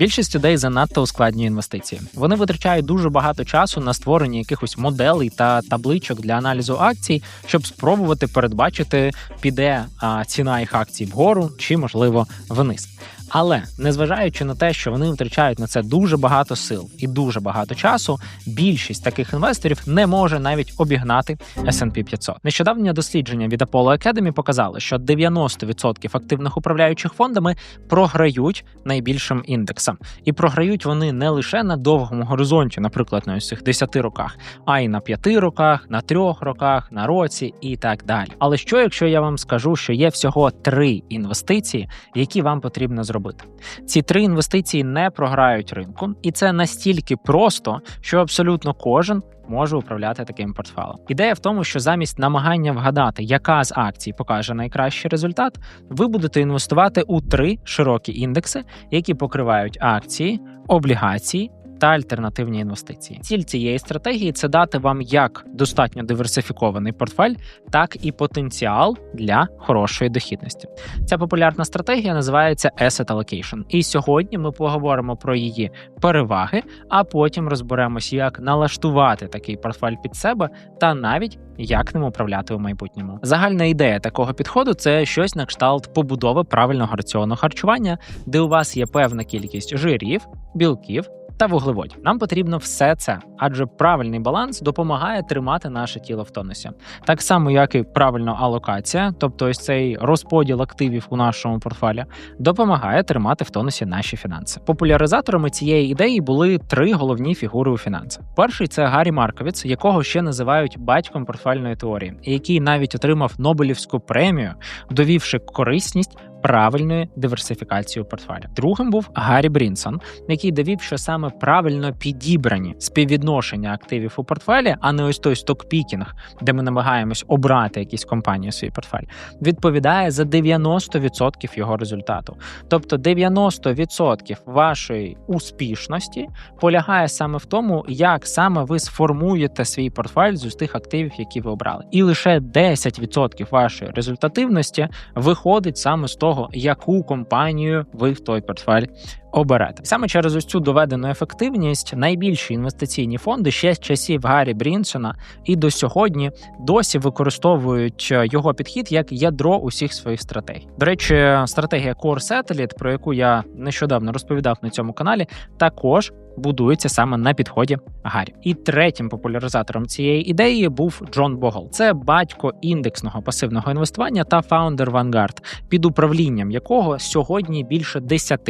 Більшість людей занадто ускладнює інвестиції. Вони витрачають дуже багато часу на створення якихось моделей та табличок для аналізу акцій, щоб спробувати передбачити, піде ціна їх акцій вгору чи, можливо, вниз. Але незважаючи на те, що вони витрачають на це дуже багато сил і дуже багато часу, більшість таких інвесторів не може навіть обігнати S&P 500. Нещодавнє дослідження від Apollo Academy показало, що 90% активних управляючих фондами програють найбільшим індексам, і програють вони не лише на довгому горизонті, наприклад, на цих 10 роках, а й на 5 роках, на 3 роках, на році і так далі. Але що, якщо я вам скажу, що є всього три інвестиції, які вам потрібно зробити? Робити. Ці три інвестиції не програють ринку, і це настільки просто, що абсолютно кожен. Може управляти таким портфелем. Ідея в тому, що замість намагання вгадати, яка з акцій покаже найкращий результат, ви будете інвестувати у три широкі індекси, які покривають акції, облігації та альтернативні інвестиції. Ціль цієї стратегії це дати вам як достатньо диверсифікований портфель, так і потенціал для хорошої дохідності. Ця популярна стратегія називається Asset Allocation. І сьогодні ми поговоримо про її переваги, а потім розберемось, як налаштувати такий портфель під себе та навіть як ним управляти у майбутньому. Загальна ідея такого підходу це щось на кшталт побудови правильного раціону харчування, де у вас є певна кількість жирів, білків та вуглеводів. Нам потрібно все це, адже правильний баланс допомагає тримати наше тіло в тонусі. Так само, як і правильна алокація, тобто ось цей розподіл активів у нашому портфелі, допомагає тримати в тонусі наші фінанси. Популяризаторами цієї ідеї були три головні фігури у фінансах. Перший це Гаррі Марковіц, якого ще називають батьком портфельної теорії, який навіть отримав Нобелівську премію, довівши корисність правильної диверсифікації у портфелі. Другим був Гаррі Брінсон, який довів, що саме правильно підібрані співвідношення активів у портфелі, а не ось той стокпікінг, де ми намагаємось обрати якісь компанії у свій портфель, відповідає за 90% його результату. Тобто 90% вашої успішності полягає саме в тому, як саме ви сформуєте свій портфель з тих активів, які ви обрали, і лише 10% вашої результативності виходить саме з того того, яку компанію ви в той портфель оберете. Саме через ось цю доведену ефективність найбільші інвестиційні фонди ще з часів Гаррі Брінсона і до сьогодні досі використовують е, його підхід як ядро усіх своїх стратегій. До речі, стратегія Core Satellite, про яку я нещодавно розповідав на цьому каналі, також будується саме на підході Гаррі. І третім популяризатором цієї ідеї був Джон Богл. Це батько індексного пасивного інвестування та фаундер Vanguard, під управлінням якого сьогодні більше 10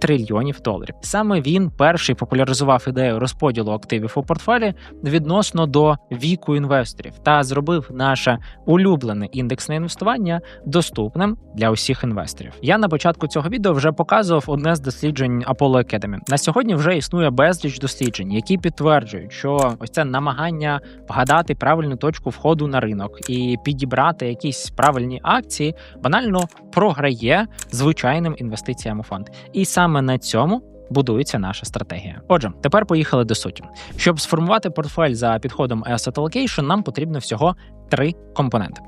трильйонів доларів. Саме він перший популяризував ідею розподілу активів у портфелі відносно до віку інвесторів та зробив наше улюблене індексне інвестування доступним для усіх інвесторів. Я на початку цього відео вже показував одне з досліджень Apollo Academy. На сьогодні вже існує безліч досліджень, які підтверджують, що ось це намагання вгадати правильну точку входу на ринок і підібрати якісь правильні акції, банально програє звичайним інвестиціям у фонд. І саме на цьому. Будується наша стратегія. Отже, тепер поїхали до суті. Щоб сформувати портфель за підходом Asset Allocation, нам потрібно всього три компоненти.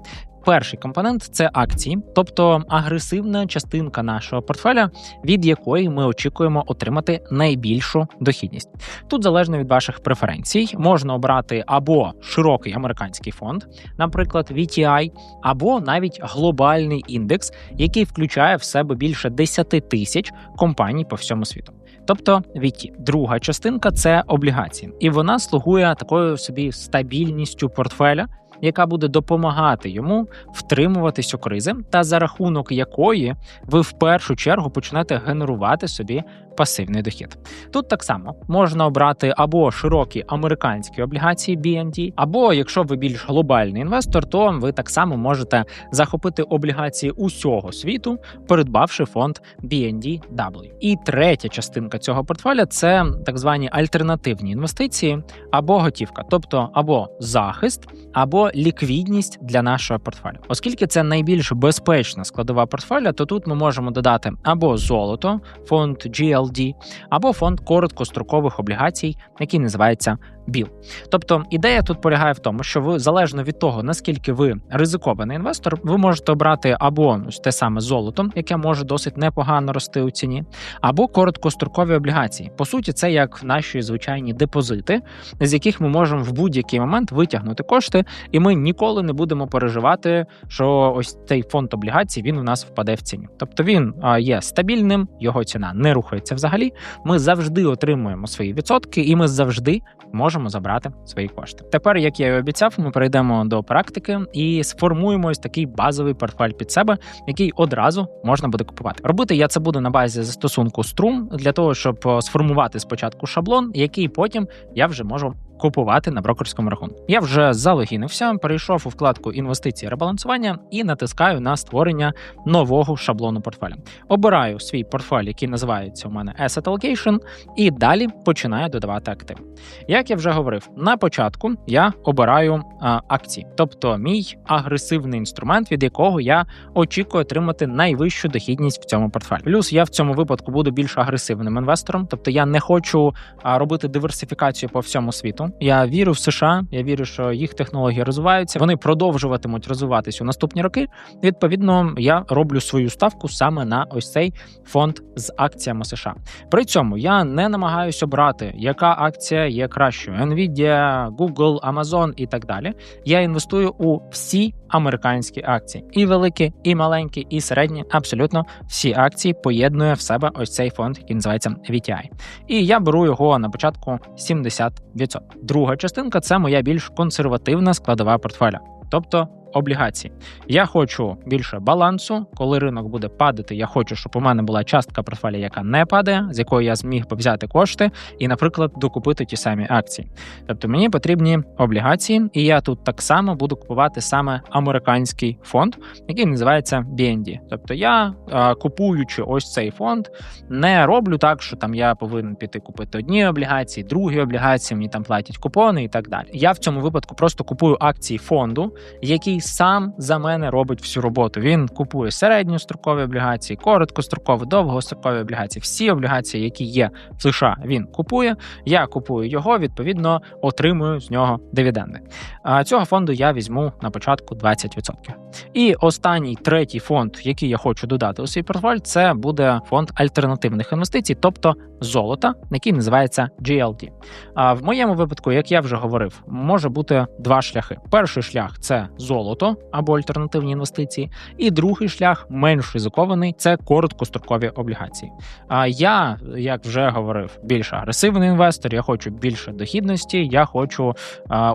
Перший компонент це акції, тобто агресивна частинка нашого портфеля, від якої ми очікуємо отримати найбільшу дохідність. Тут залежно від ваших преференцій, можна обрати або широкий американський фонд, наприклад, VTI, або навіть глобальний індекс, який включає в себе більше 10 тисяч компаній по всьому світу. Тобто VT. друга частинка це облігації, і вона слугує такою собі стабільністю портфеля яка буде допомагати йому втримуватись у кризи, та за рахунок якої ви в першу чергу почнете генерувати собі пасивний дохід. Тут так само можна обрати або широкі американські облігації BND, або якщо ви більш глобальний інвестор, то ви так само можете захопити облігації усього світу, придбавши фонд BNDW. І третя частинка цього портфеля це так звані альтернативні інвестиції або готівка, тобто або захист, або ліквідність для нашого портфеля. Оскільки це найбільш безпечна складова портфеля, то тут ми можемо додати або золото, фонд GL GLD, або фонд короткострокових облігацій, який називається біл. Тобто ідея тут полягає в тому, що ви залежно від того, наскільки ви ризикований інвестор, ви можете обрати або те саме золото, яке може досить непогано рости у ціні, або короткострокові облігації. По суті, це як наші звичайні депозити, з яких ми можемо в будь-який момент витягнути кошти, і ми ніколи не будемо переживати, що ось цей фонд облігацій він у нас впаде в ціні. Тобто він є стабільним, його ціна не рухається взагалі. Ми завжди отримуємо свої відсотки, і ми завжди можемо забрати свої кошти. Тепер, як я і обіцяв, ми перейдемо до практики і сформуємо ось такий базовий портфель під себе, який одразу можна буде купувати. Робити я це буду на базі застосунку Струм для того, щоб сформувати спочатку шаблон, який потім я вже можу купувати на брокерському рахунку. Я вже залогінився, перейшов у вкладку інвестиції ребалансування і натискаю на створення нового шаблону портфеля. Обираю свій портфель, який називається у мене Asset Allocation, і далі починаю додавати активи. Як я вже говорив, на початку я обираю а, акції, тобто мій агресивний інструмент, від якого я очікую отримати найвищу дохідність в цьому портфелі. Плюс я в цьому випадку буду більш агресивним інвестором, тобто я не хочу робити диверсифікацію по всьому світу. Я вірю в США. Я вірю, що їх технології розвиваються. Вони продовжуватимуть розвиватись у наступні роки. Відповідно, я роблю свою ставку саме на ось цей фонд з акціями США. При цьому я не намагаюся обрати, яка акція є кращою: Nvidia, Google, Amazon і так далі. Я інвестую у всі американські акції, і великі, і маленькі, і середні. Абсолютно всі акції поєднує в себе ось цей фонд, який називається VTI. І я беру його на початку 70%. Друга частинка це моя більш консервативна складова портфеля, тобто облігації. Я хочу більше балансу. Коли ринок буде падати, я хочу, щоб у мене була частка портфеля, яка не падає, з якої я зміг би взяти кошти і, наприклад, докупити ті самі акції. Тобто мені потрібні облігації, і я тут так само буду купувати саме американський фонд, який називається BND. Тобто я купуючи ось цей фонд, не роблю так, що там я повинен піти купити одні облігації, другі облігації, мені там платять купони і так далі. Я в цьому випадку просто купую акції фонду, який сам за мене робить всю роботу. Він купує середньострокові облігації, короткострокові, довгострокові облігації. Всі облігації, які є в США, він купує. Я купую його, відповідно, отримую з нього дивіденди. А цього фонду я візьму на початку 20%. І останній третій фонд, який я хочу додати у свій портфель, це буде фонд альтернативних інвестицій, тобто золота, який називається GLD. А в моєму випадку, як я вже говорив, може бути два шляхи. Перший шлях це золото або альтернативні інвестиції, і другий шлях менш ризикований це короткострокові облігації. А я, як вже говорив, більш агресивний інвестор. Я хочу більше дохідності. Я хочу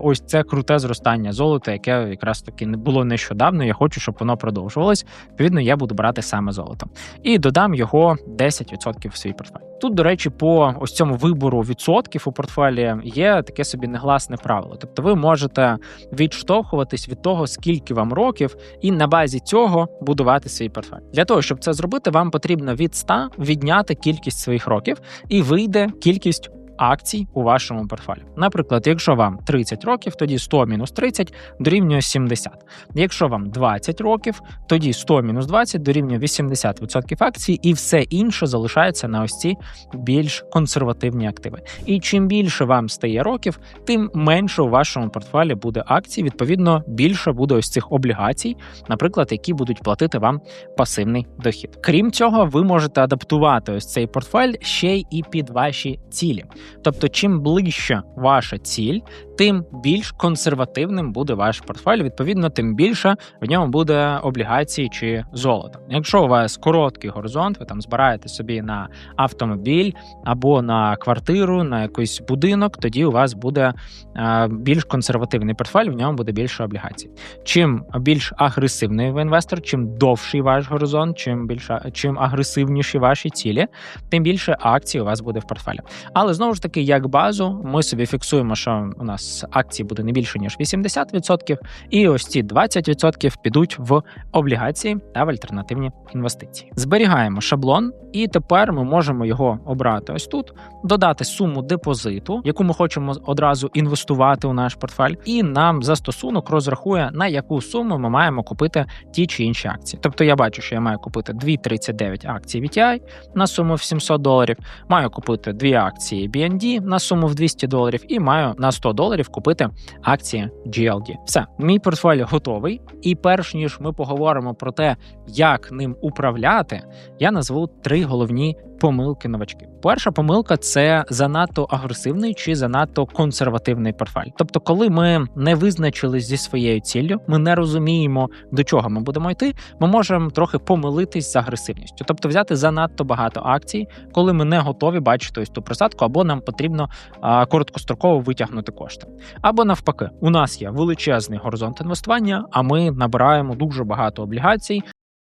ось це круте зростання золота, яке якраз таки не було нещодавно. Я хочу, щоб воно продовжувалось. Відповідно, я буду брати саме золото і додам його 10% в свій портфель. Тут, до речі, по ось цьому вибору відсотків у портфелі є таке собі негласне правило. Тобто, ви можете відштовхуватись від того, скільки вам років, і на базі цього будувати свій портфель. Для того щоб це зробити, вам потрібно від 100 відняти кількість своїх років, і вийде кількість акцій у вашому портфелі. Наприклад, якщо вам 30 років, тоді 100 мінус 30 дорівнює 70. Якщо вам 20 років, тоді 100 мінус 20 дорівнює 80% акцій, і все інше залишається на ось ці більш консервативні активи. І чим більше вам стає років, тим менше у вашому портфелі буде акцій. Відповідно, більше буде ось цих облігацій, наприклад, які будуть платити вам пасивний дохід. Крім цього, ви можете адаптувати ось цей портфель ще й і під ваші цілі. Тобто, чим ближче ваша ціль, тим більш консервативним буде ваш портфель. Відповідно, тим більше в ньому буде облігації чи золото. Якщо у вас короткий горизонт, ви там збираєте собі на автомобіль або на квартиру, на якийсь будинок, тоді у вас буде е, більш консервативний портфель, в ньому буде більше облігацій. Чим більш агресивний ви інвестор, чим довший ваш горизонт, чим більше чим агресивніші ваші цілі, тим більше акцій у вас буде в портфелі. Але знову ж таки, як базу, ми собі фіксуємо, що у нас акції буде не більше ніж 80%, і ось ці 20% підуть в облігації та в альтернативні інвестиції. Зберігаємо шаблон, і тепер ми можемо його обрати ось тут, додати суму депозиту, яку ми хочемо одразу інвестувати у наш портфель, і нам застосунок розрахує на яку суму ми маємо купити ті чи інші акції. Тобто я бачу, що я маю купити 2,39 акції VTI на суму в 700 доларів, маю купити дві акції BND на суму в 200 доларів і маю на 100 доларів купити акції GLD. Все, мій портфель готовий. І перш ніж ми поговоримо про те, як ним управляти, я назву три головні помилки новачків. Перша помилка це занадто агресивний чи занадто консервативний портфель. Тобто, коли ми не визначились зі своєю ціллю, ми не розуміємо, до чого ми будемо йти. Ми можемо трохи помилитись з агресивністю, тобто взяти занадто багато акцій, коли ми не готові бачити ось ту просадку, або нам потрібно а, короткостроково витягнути кошти. Або навпаки, у нас є величезний горизонт інвестування, а ми набираємо дуже багато облігацій.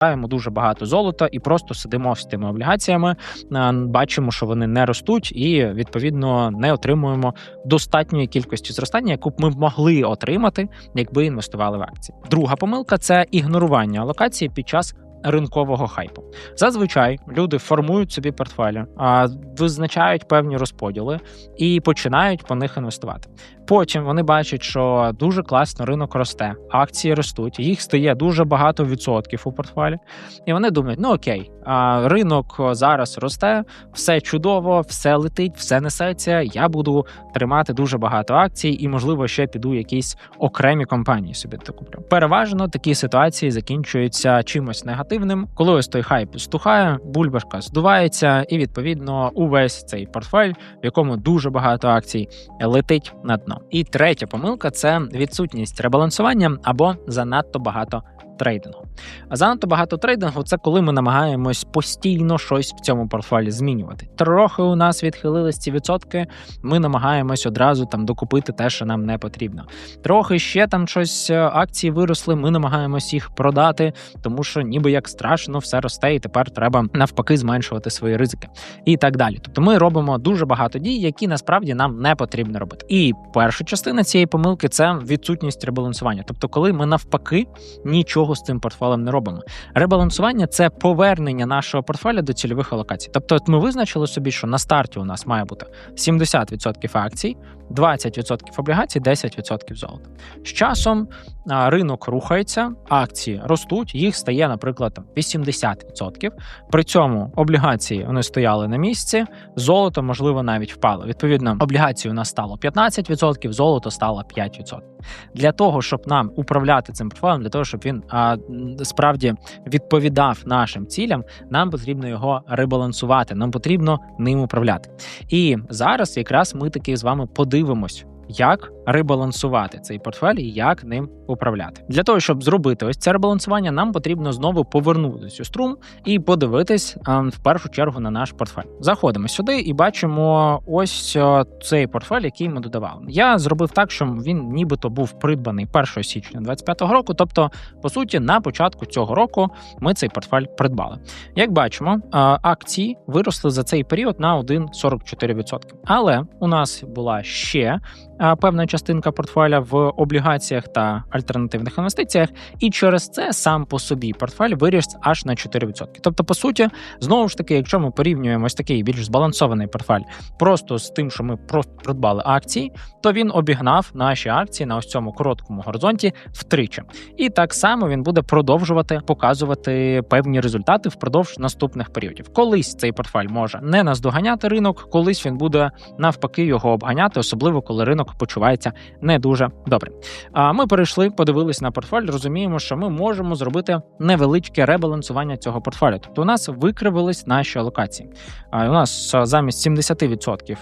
Маємо дуже багато золота і просто сидимо з тими облігаціями, бачимо, що вони не ростуть, і відповідно не отримуємо достатньої кількості зростання, яку б ми могли отримати, якби інвестували в акції. Друга помилка це ігнорування алокації під час ринкового хайпу. Зазвичай люди формують собі портфелі, визначають певні розподіли і починають по них інвестувати. Потім вони бачать, що дуже класно ринок росте, акції ростуть, їх стає дуже багато відсотків у портфелі, і вони думають: ну окей, ринок зараз росте, все чудово, все летить, все несеться. Я буду тримати дуже багато акцій, і, можливо, ще піду якісь окремі компанії собі докуплю. Переважно такі ситуації закінчуються чимось негативним, коли ось той хайп стухає, бульбашка здувається, і відповідно увесь цей портфель, в якому дуже багато акцій, летить на дно. І третя помилка це відсутність ребалансування або занадто багато трейдингу. А занадто багато трейдингу це коли ми намагаємось постійно щось в цьому портфелі змінювати. Трохи у нас відхилились ці відсотки. Ми намагаємось одразу там докупити те, що нам не потрібно. Трохи ще там щось е, акції виросли. Ми намагаємось їх продати, тому що ніби як страшно все росте, і тепер треба навпаки зменшувати свої ризики і так далі. Тобто ми робимо дуже багато дій, які насправді нам не потрібно робити. І перша частина цієї помилки це відсутність ребалансування. Тобто, коли ми навпаки нічого нічого з цим портфелем не робимо. Ребалансування це повернення нашого портфеля до цільових алокацій. Тобто, ми визначили собі, що на старті у нас має бути 70% акцій, 20% облігацій, 10% золота. З часом ринок рухається, акції ростуть, їх стає, наприклад, 80%. При цьому облігації вони стояли на місці, золото, можливо, навіть впало. Відповідно, облігацій у нас стало 15%, золото стало 5%. Для того, щоб нам управляти цим портфелем, для того, щоб він а, справді відповідав нашим цілям, нам потрібно його ребалансувати, нам потрібно ним управляти. І зараз якраз ми таки з вами подивимось, як ребалансувати цей портфель і як ним управляти. Для того щоб зробити ось це ребалансування, нам потрібно знову повернутися у струм і подивитись в першу чергу на наш портфель. Заходимо сюди і бачимо ось цей портфель, який ми додавали. Я зробив так, що він нібито був придбаний 1 січня 2025 року. Тобто, по суті, на початку цього року ми цей портфель придбали. Як бачимо, акції виросли за цей період на 1,44%. Але у нас була ще певна частинка портфеля в облігаціях та альтернативних інвестиціях, і через це сам по собі портфель виріс аж на 4%. Тобто, по суті, знову ж таки, якщо ми порівнюємо ось такий більш збалансований портфель просто з тим, що ми просто придбали акції, то він обігнав наші акції на ось цьому короткому горизонті втричі. І так само він буде продовжувати показувати певні результати впродовж наступних періодів. Колись цей портфель може не наздоганяти ринок, колись він буде навпаки його обганяти, особливо коли ринок почувається не дуже добре. А ми перейшли, подивились на портфель, розуміємо, що ми можемо зробити невеличке ребалансування цього портфелю. Тобто у нас викривились наші алокації. А у нас замість 70%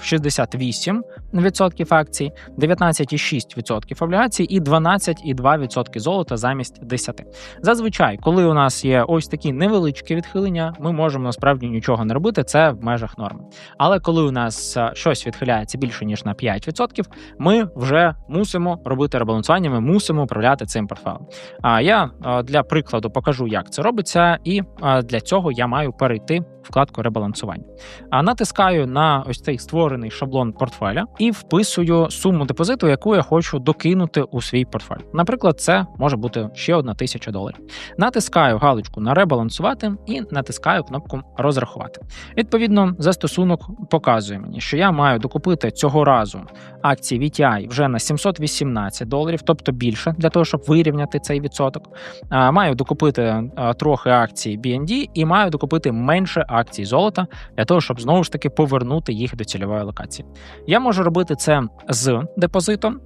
68% акцій, 19,6% облігацій і 12,2% золота замість 10%. Зазвичай, коли у нас є ось такі невеличкі відхилення, ми можемо насправді нічого не робити. Це в межах норми. Але коли у нас щось відхиляється більше ніж на 5%, ми вже мусимо робити ребалансування, ми мусимо управляти цим портфелем. А я для прикладу покажу, як це робиться, і для цього я маю перейти вкладку ребалансування. А натискаю на ось цей створений шаблон портфеля і вписую суму депозиту, яку я хочу докинути у свій портфель. Наприклад, це може бути ще одна тисяча доларів. Натискаю галочку на ребалансувати і натискаю кнопку розрахувати. Відповідно, застосунок показує мені, що я маю докупити цього разу акції VTI вже вже на 718 доларів, тобто більше для того, щоб вирівняти цей відсоток. Маю докупити трохи акцій BND і маю докупити менше акцій золота для того, щоб знову ж таки повернути їх до цільової локації. Я можу робити це з депозитом.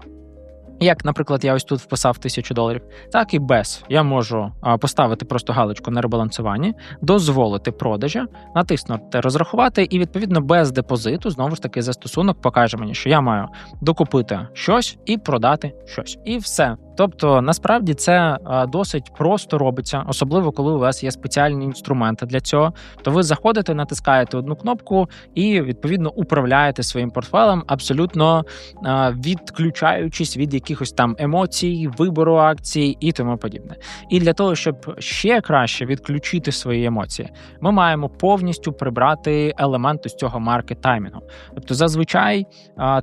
Як, наприклад, я ось тут вписав тисячу доларів, так і без. Я можу поставити просто галочку на ребалансуванні, дозволити продажа, натиснути розрахувати, і відповідно без депозиту знову ж таки застосунок покаже мені, що я маю докупити щось і продати щось, і все. Тобто, насправді це досить просто робиться, особливо коли у вас є спеціальні інструменти для цього. То ви заходите, натискаєте одну кнопку і відповідно управляєте своїм портфелем, абсолютно відключаючись від якихось там емоцій, вибору акцій і тому подібне. І для того, щоб ще краще відключити свої емоції, ми маємо повністю прибрати елементи з цього маркет таймінгу. Тобто, зазвичай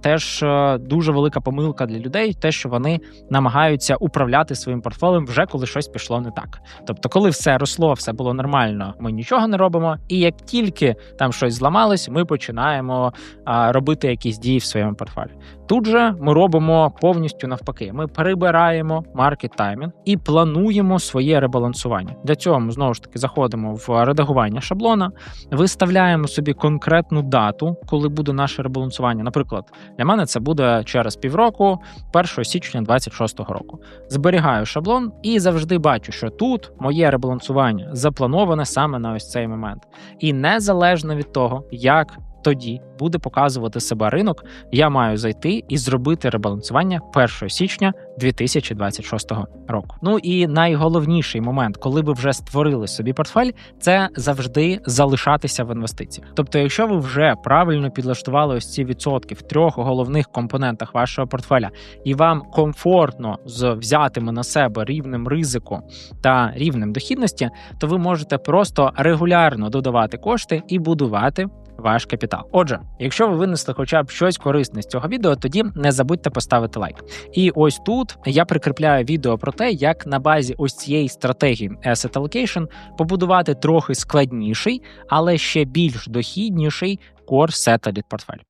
теж дуже велика помилка для людей, те, що вони намагаються управляти своїм портфелем вже коли щось пішло не так. Тобто, коли все росло, все було нормально, ми нічого не робимо. І як тільки там щось зламалось, ми починаємо а, робити якісь дії в своєму портфелі. Тут же ми робимо повністю навпаки. Ми перебираємо маркет таймінг і плануємо своє ребалансування. Для цього ми знову ж таки заходимо в редагування шаблона, виставляємо собі конкретну дату, коли буде наше ребалансування. Наприклад, для мене це буде через півроку, 1 січня 26 року. Зберігаю шаблон і завжди бачу, що тут моє ребалансування заплановане саме на ось цей момент. І незалежно від того, як тоді буде показувати себе ринок, я маю зайти і зробити ребалансування 1 січня 2026 року. Ну і найголовніший момент, коли ви вже створили собі портфель, це завжди залишатися в інвестиціях. Тобто, якщо ви вже правильно підлаштували ось ці відсотки в трьох головних компонентах вашого портфеля, і вам комфортно з взятими на себе рівнем ризику та рівнем дохідності, то ви можете просто регулярно додавати кошти і будувати ваш капітал. Отже, якщо ви винесли хоча б щось корисне з цього відео, тоді не забудьте поставити лайк. І ось тут я прикріпляю відео про те, як на базі ось цієї стратегії Asset Allocation побудувати трохи складніший, але ще більш дохідніший Core Settled портфель.